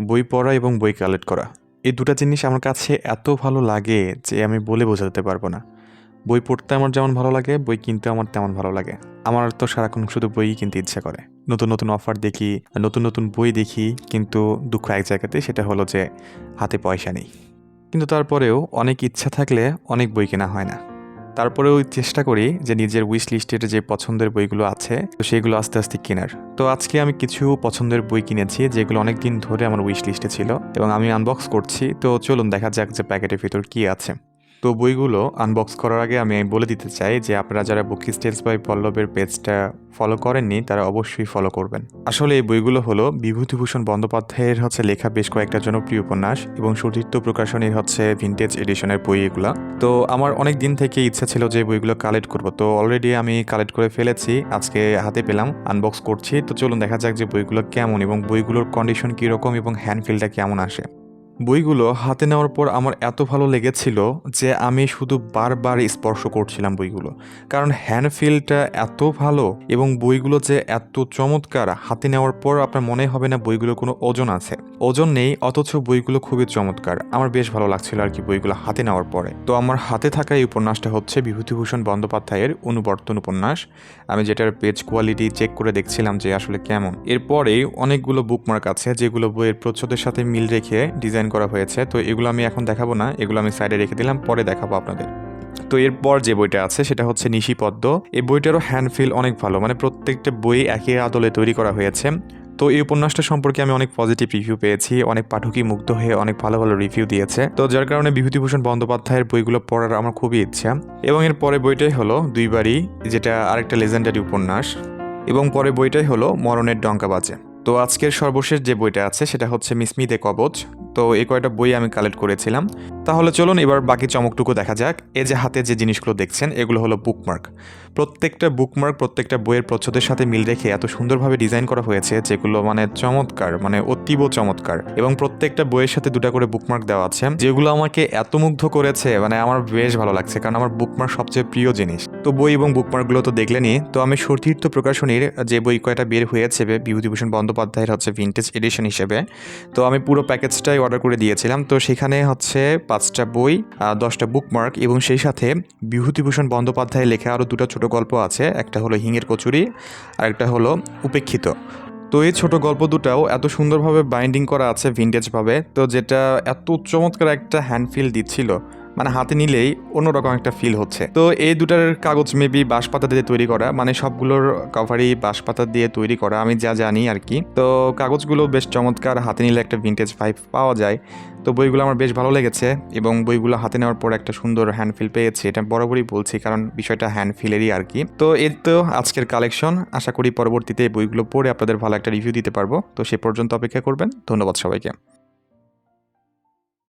বই পড়া এবং বই কালেক্ট করা। এই দুটো জিনিস আমার কাছে এত ভালো লাগে যে আমি বলে বোঝাতে পারব না। বই পড়তে আমার যেমন ভালো লাগে, বই কিনতে আমার তেমন ভালো লাগে। আমার তো সারাক্ষণ শুধু বইই কিনতে ইচ্ছা করে। নতুন নতুন অফার দেখি, নতুন নতুন বই দেখি, কিন্তু দুঃখ এক জায়গাতে সেটা হলো যে হাতে পয়সা নেই। কিন্তু তারপরেও অনেক ইচ্ছা থাকলে অনেক বই কেনা হয় না। তারপরেও চেষ্টা করি যে নিজের উইশ লিস্টের যে পছন্দের বইগুলো আছে, তো সেগুলো আস্তে আস্তে কেনার। তো আজকে আমি কিছু পছন্দের বই কিনেছি, যেগুলো অনেক দিন ধরে আমার উইশ লিস্টে ছিল এবং আমি আনবক্স করছি। তো চলুন দেখা যাক যে প্যাকেটের ভিতর কি আছে। তো বইগুলো আনবক্স করার আগে আমি বলে দিতে চাই যে আপনারা যারা বুক স্টেলস বাই পল্লবের পেজটা ফলো করেননি, তারা অবশ্যই ফলো করবেন। আসলে এই বইগুলো হলো বিভূতিভূষণ বন্দ্যোপাধ্যায়ের হচ্ছে লেখা বেশ কয়েকটা জনপ্রিয় উপন্যাস এবং সতীর্থ প্রকাশনীর হচ্ছে ভিন্টেজ এডিশনের বই এগুলা। তো আমার অনেক দিন থেকে ইচ্ছা ছিল যে বইগুলো কালেক্ট করব। তো অলরেডি আমি কালেক্ট করে ফেলেছি, আজকে হাতে পেলাম আনবক্স করছি। তো চলুন দেখা যাক যে বইগুলো কেমন এবং বইগুলোর কন্ডিশন কীরকম এবং হ্যান্ড ফিলটা কেমন আসে। বইগুলো হাতে নেওয়ার পর আমার এত ভালো লেগেছিল যে আমি শুধু বারবার স্পর্শ করছিলাম বইগুলো। কারণ হ্যান্ড ফিলটা এত ভালো এবং বইগুলো যে এত চমৎকার, হাতে নেওয়ার পর আপনার মনে হবে না বইগুলো কোনো ওজন আছে। ওজন নেই, অথচ বইগুলো খুবই চমৎকার। আমার বেশ ভালো লাগছিল আর কি বইগুলো হাতে নেওয়ার পরে। তো আমার হাতে থাকা এই উপন্যাসটা হচ্ছে বিভূতিভূষণ বন্দ্যোপাধ্যায়ের অনুবর্তন উপন্যাস। আমি যেটার পেজ কোয়ালিটি চেক করে দেখছিলাম যে আসলে কেমন। এরপরেই অনেকগুলো বুকমার্ক আছে যেগুলো বইয়ের প্রচ্ছদের সাথে মিল রেখে ডিজাইন করা হয়েছে। তো এগুলো আমি এখন দেখাবো না, এগুলো আমি সাইডে রেখে দিলাম, পরে দেখাবো আপনাদের। তো এরপর যে বইটা আছে সেটা হচ্ছে নিশিপদ্ম। এই বইটারও হ্যান্ড ফিল অনেক ভালো মানে প্রত্যেকটা বই একই আদলে তৈরি করা হয়েছে। তো এই উপন্যাসটা সম্পর্কে আমি অনেক পজিটিভ রিভিউ পেয়েছি, অনেক পাঠকই মুগ্ধ হয়ে অনেক ভালো ভালো রিভিউ দিয়েছে। তো যার কারণে বিভূতিভূষণ বন্দ্যোপাধ্যায়ের বইগুলো পড়ার আমার খুবই ইচ্ছা। এবং এর পরে বইটাই হলো দুইবারই, যেটা আরেকটা লেজেন্ডারি উপন্যাস। এবং পরে বইটাই হলো মরণের ডঙ্কা বাজে। তো আজকের সর্বশেষ যে বইটা আছে, সেটা হচ্ছে মিসমিদে কবচ। তো এই কয়টা বই আমি কালেক্ট করেছিলাম। তাহলে চলুন এবার বাকি চমকটুকু দেখা যাক। এ যে হাতে যে জিনিসগুলো দেখছেন, এগুলো হলো বুকমার্ক প্রত্যেকটা বুকমার্ক প্রত্যেকটা বইয়ের প্রচ্ছদের সাথে মিল রেখে এত সুন্দরভাবে ডিজাইন করা হয়েছে, যেগুলো মানে চমৎকার মানে অতীব চমৎকার। এবং প্রত্যেকটা বইয়ের সাথে দুটা করে বুকমার্ক দেওয়া আছে, যেগুলো আমাকে এত মুগ্ধ করেছে মানে আমার বেশ ভালো লাগছে, কারণ আমার বুকমার্ক সবচেয়ে প্রিয় জিনিস। তো বই এবং বুকমার্কগুলো তো দেখলেনি তো আমি সতীর্থ প্রকাশনীর যে বই কয়টা বের হয়েছে, বিভূতিভূষণ বন্দ্যোপাধ্যায়ের হচ্ছে ভিন্টেজ এডিশন হিসেবে। তো আমি পুরো প্যাকেজটাই অর্ডার করে দিয়েছিলাম। তো সেখানে হচ্ছে পাঁচটা বই দশটা বুকমার্ক এবং সেই সাথে বিভূতিভূষণ বন্দ্যোপাধ্যায়ের লেখা আরও দুটো ছোট গল্প আছে। একটা হলো হিঙের কচুরি, আর একটা হলো উপেক্ষিত। তো এই ছোট গল্প দুটাও এত সুন্দরভাবে বাইন্ডিং করা আছে ভিন্টেজভাবে তো যেটা এত চমৎকার একটা হ্যান্ড ফিল দিচ্ছিল। মানে হাতে নিলেই অন্যরকম একটা ফিল হচ্ছে। তো এই দুটার কাগজ মেবি বাঁশপাতা দিয়ে তৈরি করা মানে সবগুলোর কভারই বাঁশপাতা দিয়ে তৈরি করা, আমি যা জানি আর কি তো কাগজগুলো বেশ চমৎকার, হাতে নিলে একটা ভিন্টেজ ফাইভ পাওয়া যায়। তো বইগুলো আমার বেশ ভালো লেগেছে এবং বইগুলো হাতে নেওয়ার পর একটা সুন্দর হ্যান্ড ফিল পেয়েছি, এটা বরাবরই বলছি কারণ বিষয়টা হ্যান্ড ফিলেরই আর কি তো এর তো আজকের কালেকশন আশা করি পরবর্তীতে বইগুলো পড়ে আপনাদের ভালো একটা রিভিউ দিতে পারব। তো সে পর্যন্ত অপেক্ষা করবেন, ধন্যবাদ সবাইকে।